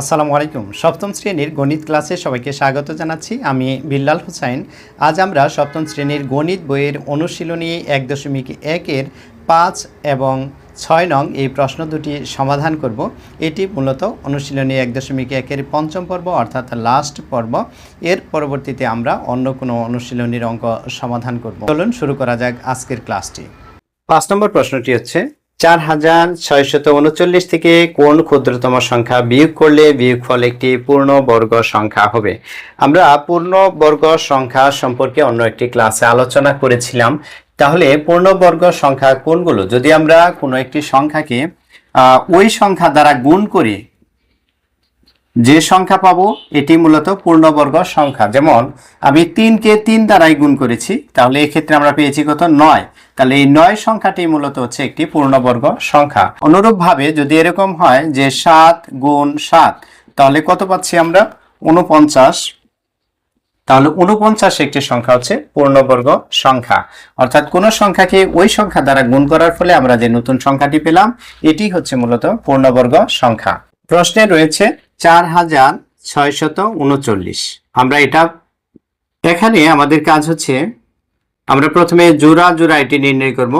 আসসালামু আলাইকুম। সপ্তম শ্রেণির গণিত ক্লাসে সবাইকে স্বাগত জানাচ্ছি। আমি বিল্লাল হুসাইন। আজ আমরা সপ্তম শ্রেণির গণিত বইয়ের অনুশীলনী এক দশমিক একের পাঁচ এবং ছয় নং এই প্রশ্ন দুটি সমাধান করব। এটি মূলত অনুশীলনী এক দশমিক একের পঞ্চম পর্ব অর্থাৎ লাস্ট পর্ব। এর পরবর্তীতে আমরা অন্য কোনো অনুশীলনীর অঙ্ক সমাধান করব। চলুন শুরু করা যাক আজকের ক্লাসটি। পাঁচ নম্বর প্রশ্নটি হচ্ছে চার হাজার ছয়শত উনচল্লিশ থেকে কোন ক্ষুদ্রতম সংখ্যা বিয়োগ করলে বিয়োগফল একটি পূর্ণ বর্গ সংখ্যা হবে? আমরা পূর্ণ বর্গ সংখ্যা সম্পর্কে অন্য একটি ক্লাসে আলোচনা করেছিলাম। তাহলে পূর্ণবর্গ সংখ্যা কোনগুলো? যদি আমরা কোনো একটি সংখ্যাকে ওই সংখ্যা দ্বারা গুণ করি যে সংখ্যা পাবো, এটি মূলত পূর্ণবর্গ সংখ্যা। যেমন, আমি তিনকে তিন দ্বারাই গুণ করেছি, তাহলে এক্ষেত্রে আমরা পেয়েছি কত? নয়। তাহলে এই নয় সংখ্যাটি মূলত হচ্ছে একটি পূর্ণবর্গ সংখ্যা। অনুরূপভাবে যদি এরকম হয় যে সাত গুণ সাত, তাহলে কত পাচ্ছি আমরা? উনপঞ্চাশ তাহলে উনপঞ্চাশ একটি সংখ্যা হচ্ছে পূর্ণবর্গ সংখ্যা। অর্থাৎ কোন সংখ্যাকে ওই সংখ্যা দ্বারা গুণ করার ফলে আমরা যে নতুন সংখ্যাটি পেলাম, এটি হচ্ছে মূলত পূর্ণবর্গ সংখ্যা। প্রশ্নে রয়েছে চার হাজার ছয়শত উনচল্লিশ। আমরা এটা এখানে আমাদের কাজ হচ্ছে, আমরা প্রথমে জোড়া জোড়া এটি নির্ণয় করব।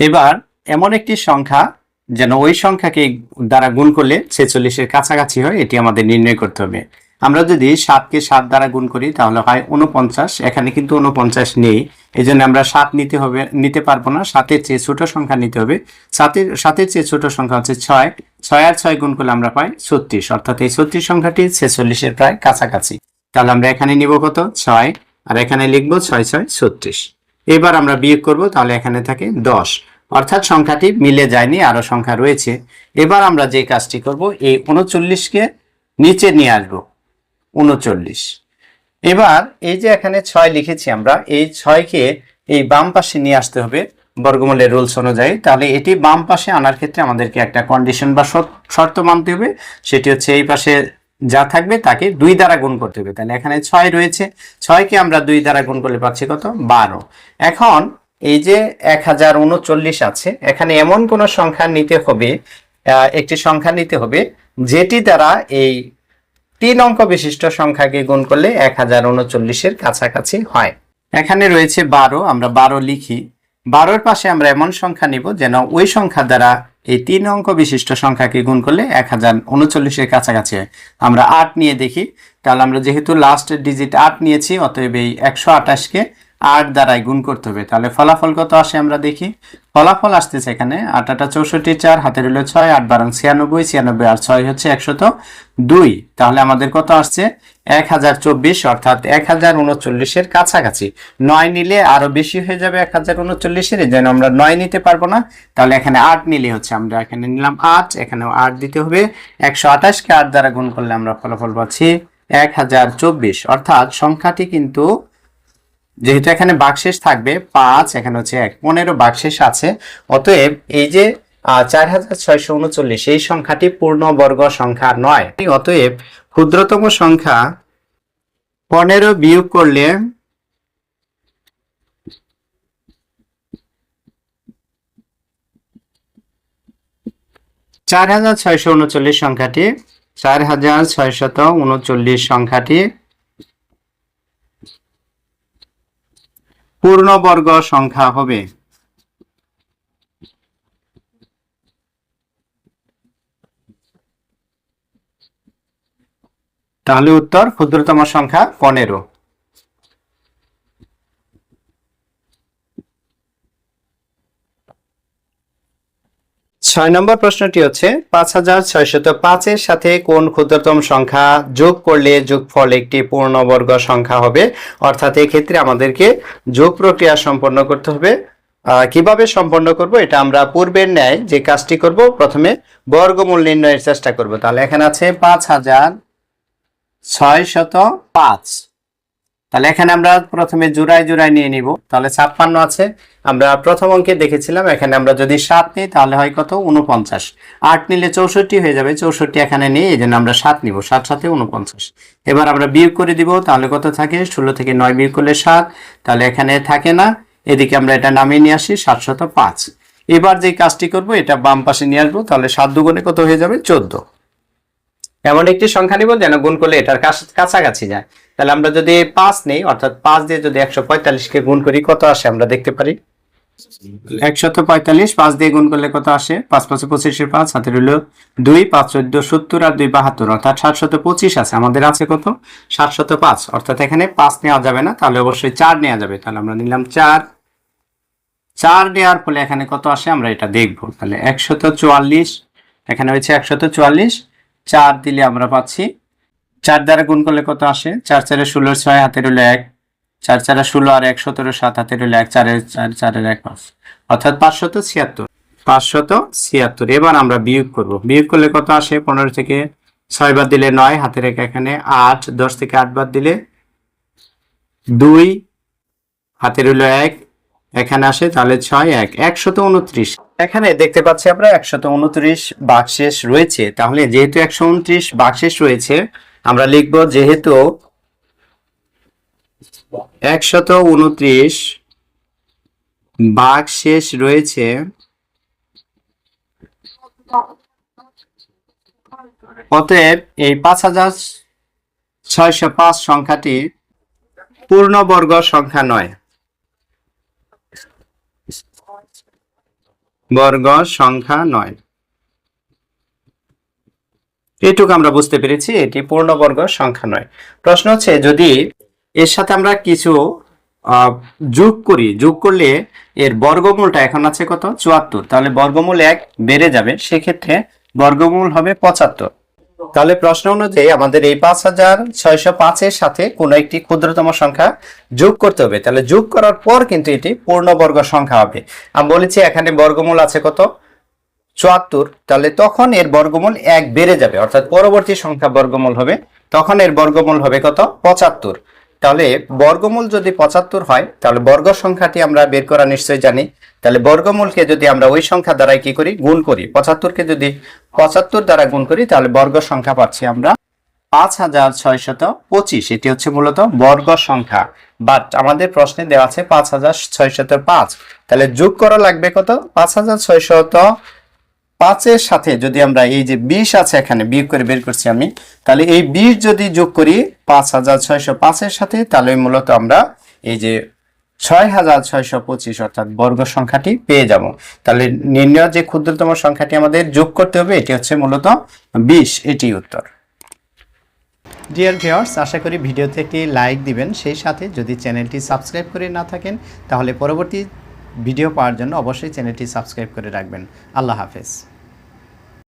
এবার এমন একটি সংখ্যা, যেন ওই সংখ্যাকে দ্বারা গুণ করলে ছেচল্লিশের কাছাকাছি হয়, এটি আমাদের নির্ণয় করতে হবে। আমরা যদি সাতকে সাত দ্বারা গুণ করি, তাহলে হয় উনপঞ্চাশ এখানে কিন্তু উনপঞ্চাশ নেই। এই জন্য আমরা সাত নিতে হবে, নিতে পারব না। সাতের চেয়ে ছোট সংখ্যা নিতে হবে। সাতের সাতের চেয়ে ছোট সংখ্যা হচ্ছে ছয়। ছয় আর ছয় গুণ করলে আমরা পাই ছত্রিশ। অর্থাৎ এই ছত্রিশ সংখ্যাটি ছেচল্লিশের প্রায় কাছাকাছি। তাহলে আমরা এখানে নিব কত? ছয়। আর এখানে লিখব ছয় ছয়, ছত্রিশ। এবার আমরা বিয়োগ করব, তাহলে এখানে থাকে দশ। অর্থাৎ সংখ্যাটি মিলে যায়নি আরও সংখ্যা রয়েছে। এবার আমরা যে কাজটি করব, এই উনচল্লিশকে নিচে নিয়ে আসব। উনচল্লিশ। এবার এই যে এখানে ছয় লিখেছি আমরা, এই ছয়কে এই বাম পাশে নিয়ে আসতে হবে বর্গমূলের রুলস অনুযায়ী। তাহলে এটি বাম পাশে আনার ক্ষেত্রে আমাদেরকে একটা কন্ডিশন বা শর্ত- মানতে হবে। সেটি হচ্ছে এই পাশে যা থাকবে তাকে দুই দ্বারা গুণ করতে হবে। তাহলে এখানে ছয় রয়েছে। ছয়কে আমরা দুই দ্বারা গুণ করলে পাচ্ছি কত? বারো। এখন এই যে এক হাজার উনচল্লিশ আছে, এখানে এমন কোন সংখ্যা নিতে হবে একটি সংখ্যা নিতে হবে, যেটি দ্বারা এই তিন অঙ্ক বিশিষ্ট সংখ্যাকে গুণ করলে এক হাজার উনচল্লিশের কাছাকাছি হয়। এখানে রয়েছে বারো, আমরা বারো লিখি। বারোর পাশে আমরা এমন সংখ্যা নিব যেন ওই সংখ্যা দ্বারা এই তিন অঙ্ক বিশিষ্ট সংখ্যাকে গুণ করলে এক হাজার উনচল্লিশের কাছাকাছি হয়। আমরা আট নিয়ে দেখি, তাহলে আমরা যেহেতু লাস্টের ডিজিট আট নিয়েছি, অতএব এই একশো আঠাশকে আট দ্বারাই গুণ করতে হবে। তাহলে ফলাফল কত আসে আমরা দেখি? ফলাফল আসতেছে এখানে। আট আটা চৌষট্টি, চার হাতের হলো ছয়, আট বারং ছিয়ানব্বই ছিয়ানব্বই আর ছয় হচ্ছে একশত দুই। তাহলে আমাদের কত আসছে? এক হাজার চব্বিশ, অর্থাৎ এক হাজার উনচল্লিশের কাছাকাছি। নয় নিলে আরও বেশি হয়ে যাবে এক হাজার উনচল্লিশের জন্য আমরা নয় নিতে পারব না। তাহলে এখানে আট নিলে হচ্ছে আমরা এখানে নিলাম আট, এখানেও আট দিতে হবে। একশো আঠাশকে আট দ্বারা গুণ করলে আমরা ফলাফল পাচ্ছি এক হাজার চব্বিশ। অর্থাৎ সংখ্যাটি কিন্তু যেহেতু এখানে বাকশেষ থাকবে পাঁচ, এখানে হচ্ছে এক, পনেরো বাকশেষ আছে। অতএব এই যে চার হাজার ছয়শো উনচল্লিশ, এই সংখ্যাটি পূর্ণ বর্গ সংখ্যা নয়। অতএব ক্ষুদ্রতম সংখ্যা পনেরো বিয়োগ করলে চার হাজার ছয়শো উনচল্লিশ সংখ্যাটি, চার হাজার ছয়শত উনচল্লিশ সংখ্যাটি পূর্ণবর্গ সংখ্যা হবে। তাহলে উত্তর ক্ষুদ্রতম সংখ্যা পনেরো। ছয় নম্বর প্রশ্নটি হচ্ছে, পাঁচ হাজার ছয়শত পাঁচের সাথে কোন ক্ষুদ্রতম সংখ্যা যোগ করলে যোগফল একটি পূর্ণবর্গ সংখ্যা হবে? অর্থাৎ এক্ষেত্রে আমাদেরকে যোগ প্রক্রিয়া সম্পন্ন করতে হবে। কীভাবে সম্পন্ন করব? এটা আমরা পূর্বের ন্যায় যে কাজটি করব, প্রথমে বর্গমূল নির্ণয়ের চেষ্টা করব। তাহলে এখানে আছে পাঁচ হাজার ছয় শত পাঁচ। তাহলে এখানে আমরা প্রথমে জোড়ায় জোড়ায় নিয়ে নিব। তাহলে ছাপ্পান্ন আছে। আমরা প্রথম অঙ্কে দেখেছিলাম, এখানে আমরা যদি সাত নিই তাহলে হয় কত? উনপঞ্চাশ আট নিলে চৌষট্টি হয়ে যাবে, চৌষট্টি এখানে নেই এই জন্য আমরা সাত নিব, সাত সাথে উনপঞ্চাশ এবার আমরা বিয়োগ করে দিব, তাহলে কত থাকে? ষোলো থেকে নয় বিয়োগ করলে সাত, তাহলে এখানে থাকে না। এদিকে আমরা এটা নামিয়ে নিয়ে আসি সাতশত পাঁচ। এবার যে কাজটি করব, এটা বাম পাশে নিয়ে আসব, তাহলে সাত দুগুণে কত হয়ে যাবে? চোদ্দ। এমন একটি সংখ্যা নিব যেন গুণ করলে এটার কাছ- কাছাকাছি যায়। তাহলে আমরা যদি পাঁচ নেই, অর্থাৎ পাঁচ দিয়ে যদি একশো পঁয়তাল্লিশকে গুণ করি, কত আসে আমরা দেখতে পারি? একশত পঁয়তাল্লিশ, পাঁচ দিয়ে গুণ করলে কত আসে? পাঁচ পাঁচশো পঁচিশের পাঁচ হাতে রইল দুই, পাঁচ চোদ্দ, সত্তর আর দুই বাহাত্তর, অর্থাৎ সাতশত পঁচিশ আছে। আমাদের আছে কত? সাতশত পাঁচ। অর্থাৎ এখানে পাঁচ নেওয়া যাবে না, তাহলে অবশ্যই চার নেওয়া যাবে। তাহলে আমরা নিলাম চার। চার নেওয়ার ফলে এখানে কত আসে? আমরা এটা দেখব। তাহলে একশত চুয়াল্লিশ, এখানে হয়েছে একশত চুয়াল্লিশ চার দিলে আমরা পাচ্ছি। চার দ্বারা গুণ করলে কত আসে? চার চারে ষোলো, ছয়, হাতের রইল এক। চার চারে ষোলো আর এক, সতেরো, সাত, হাতের রইল এক। চারের চার, চারের এক, পাঁচ। অর্থাৎ পাঁচশত ছিয়াত্তর। পাঁচশত ছিয়াত্তর। এবার আমরা বিয়োগ করব। বিয়োগ করলে কত আসে? পনেরো থেকে ছয় বার দিলে নয়, হাতের এক এখানে আট, দশ থেকে আট বার দিলে দুই, হাতের রইল এক। এখানে আসে তাহলে ছয়, এক। একশত উনত্রিশ। এখানে দেখতে পাচ্ছি আমরা একশত উনত্রিশ বাকশেষ রয়েছে। তাহলে যেহেতু একশো উনত্রিশ বাকশেষ রয়েছে, আমরা লিখব যেহেতু একশত উনত্রিশ বাকশেষ রয়েছে, অতএব এই পাঁচ হাজার ছয়শো পাঁচ সংখ্যাটি পূর্ণবর্গ সংখ্যা নয়। বর্গ সংখ্যা নয়। এটুকু আমরা বুঝতে পেরেছি, এটি পূর্ণবর্গ সংখ্যা নয়। প্রশ্ন হচ্ছে, যদি এর সাথে আমরা কিছু যোগ করি, যোগ করলে এর বর্গমূলটা এখন আছে কত? চুয়াত্তর। তাহলে বর্গমূল এক বেড়ে যাবে, সেক্ষেত্রে বর্গমূল হবে পঁচাত্তর। তাহলে প্রশ্ন অনুযায়ী আমাদের এই পাঁচ হাজার ছয়শো পাঁচের সাথে কোনো একটি ক্ষুদ্রতম সংখ্যা যোগ করতে হবে। তাহলে যোগ করার পর কিন্তু এটি পূর্ণবর্গ সংখ্যা হবে। আমি বলেছি এখানে বর্গমূল আছে কত? চুয়াত্তর। তাহলে তখন এর বর্গমূল এক বেড়ে যাবে। অর্থাৎ পরবর্তী সংখ্যা বর্গমূল হবে। তখন এর বর্গমূল হবে কত? পঁচাত্তর। তাহলে বর্গমূল যদি পঁচাত্তর হয়, তাহলে বর্গ সংখ্যাটি আমরা বের করা নিশ্চয়ই জানি। তাহলে বর্গমূলকে যদি আমরা ওই সংখ্যা দ্বারাই কি করি? গুণ করি। পঁচাত্তরকে যদি পঁচাত্তর দ্বারা গুণ করি, তাহলে বর্গ সংখ্যা পাচ্ছি আমরা পাঁচ হাজার ছয়শত পঁচিশ। এটি হচ্ছে মূলত বর্গ সংখ্যা। বাট আমাদের প্রশ্নে দেওয়া আছে পাঁচ হাজার ছয়শত পাঁচ। তাহলে যোগ করা লাগবে কত? পাঁচ হাজার ছয়শত পাঁচের সাথে যদি আমরা এই যে বিশ আছে এখানে, বিয়োগ করে বের করছি আমি, তাহলে এই বিশ যদি যোগ করি পাঁচ হাজার ছয়শো পাঁচের সাথে, তাহলে মূলত আমরা এই যে ছয় হাজার ছয়শো পঁচিশ অর্থাৎ বর্গ সংখ্যাটি পেয়ে যাব। তাহলে নির্ণয় যে ক্ষুদ্রতম সংখ্যাটি আমাদের যোগ করতে হবে, এটি হচ্ছে মূলত বিশ এটি উত্তর। ডিয়ার ভিউয়ার্স আশা করি ভিডিওতে একটি লাইক দিবেন। সেই সাথে যদি চ্যানেলটি সাবস্ক্রাইব করে না থাকেন, তাহলে পরবর্তী ভিডিও পাওয়ার জন্য অবশ্যই চ্যানেলটি সাবস্ক্রাইব করে রাখবেন। আল্লাহ হাফেজ।